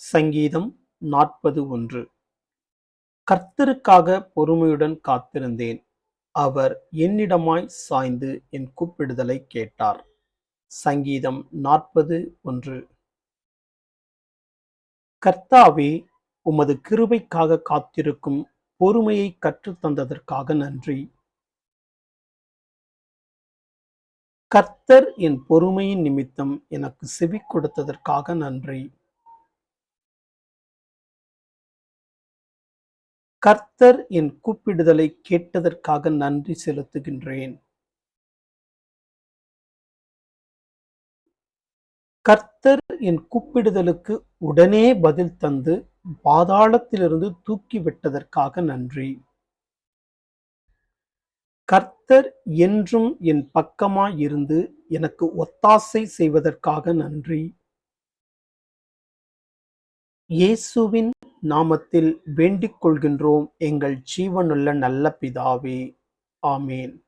சங்கீதம் நாற்பது ஒன்று. கர்த்தருக்காக பொறுமையுடன் காத்திருந்தேன். அவர் என்னிடமாய் சாய்ந்து என் கூப்பிடுதலை கேட்டார். சங்கீதம் நாற்பது ஒன்று. கர்த்தாவே உமது கிருபைக்காக காத்திருக்கும் பொறுமையை கற்றுத்தந்ததற்காக நன்றி. கர்த்தர் என் பொறுமையின் நிமித்தம் எனக்கு செவி கொடுத்ததற்காக நன்றி. கர்த்தர் என் கூப்பிடுதலை கேட்டதற்காக நன்றி செலுத்துகின்றேன். கர்த்தர் என் கூப்பிடுதலுக்கு உடனே பதில் தந்து பாதாளத்திலிருந்து தூக்கி விட்டதற்காக நன்றி. கர்த்தர் என்றும் என் பக்கமாய் இருந்து எனக்கு ஒத்தாசை செய்வதற்காக நன்றி. இயேசுவின் நாமத்தில் வேண்டிக் கொள்கின்றோம் எங்கள் ஜீவனுள்ள நல்ல பிதாவே. ஆமேன்.